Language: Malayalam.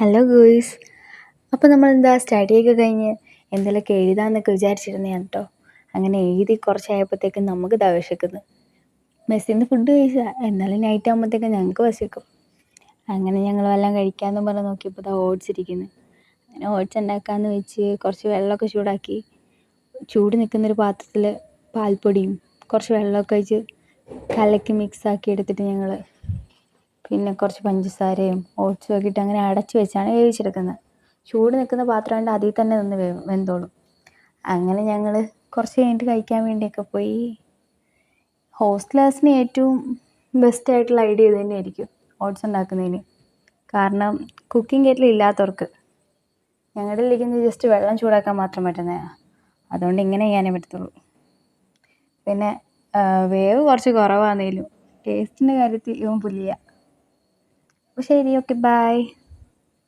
ഹലോ ഗോയ്സ് അപ്പോൾ നമ്മളെന്താ സ്റ്റഡിയൊക്കെ കഴിഞ്ഞ് എന്തെങ്കിലുമൊക്കെ എഴുതാമെന്നൊക്കെ വിചാരിച്ചിരുന്നതാണ് കേട്ടോ അങ്ങനെ എഴുതി കുറച്ചായപ്പോഴത്തേക്കും നമുക്ക് ദാ വിശക്കുന്നു. മെസ്സിൽ നിന്ന് ഫുഡ് കഴിച്ചാൽ എന്നാലും നൈറ്റ് ആകുമ്പോഴത്തേക്കും ഞങ്ങൾക്ക് വിശക്കും. അങ്ങനെ ഞങ്ങൾ വല്ലതും കഴിക്കാമെന്ന് പറഞ്ഞ് നോക്കിയപ്പോൾ ദാ ഓട്സ് ഇരിക്കുന്നു. അങ്ങനെ ഓട്സ് ഉണ്ടാക്കാമെന്ന് വെച്ച് കുറച്ച് വെള്ളമൊക്കെ ചൂടാക്കി. ചൂട് നിൽക്കുന്നൊരു പാത്രത്തിൽ പാൽപ്പൊടിയും കുറച്ച് വെള്ളമൊക്കെ ഒഴിച്ച് കലക്കി മിക്സാക്കി എടുത്തിട്ട് ഞങ്ങൾ പിന്നെ കുറച്ച് പഞ്ചസാരയും ഓട്സും ഒക്കെ ഇട്ട് അങ്ങനെ അടച്ച് വെച്ചാണ് വേവിച്ചെടുക്കുന്നത്. ചൂട് നിൽക്കുന്ന പാത്രം പാത്രമായതുകൊണ്ട് അതിൽ തന്നെ നിന്ന് വെന്തോളും. അങ്ങനെ ഞങ്ങൾ കുറച്ച് കഴിഞ്ഞിട്ട് കഴിക്കാൻ വേണ്ടിയൊക്കെ പോയി. ഹോസ്റ്റലേഴ്സിന് ഏറ്റവും ബെസ്റ്റായിട്ടുള്ള ഐഡിയ ഇത് തന്നെയായിരിക്കും ഓട്സ് ഉണ്ടാക്കുന്നതിന്. കാരണം കുക്കിംഗ് കെറ്റിൽ ഇല്ലാത്തവർക്ക് ഞങ്ങളുടെ ഇരിക്കുന്നത് ജസ്റ്റ് വെള്ളം ചൂടാക്കാൻ മാത്രം പറ്റുന്നതാണ് അതുകൊണ്ട് ഇങ്ങനെ ചെയ്യാനേ പറ്റത്തുള്ളൂ. പിന്നെ വേവ് കുറച്ച് കുറവാണെങ്കിലും ടേസ്റ്റിന്റെ കാര്യത്തിൽ ഇവൻ പുലിയാണ് ശരി ഓക്കെ ബൈ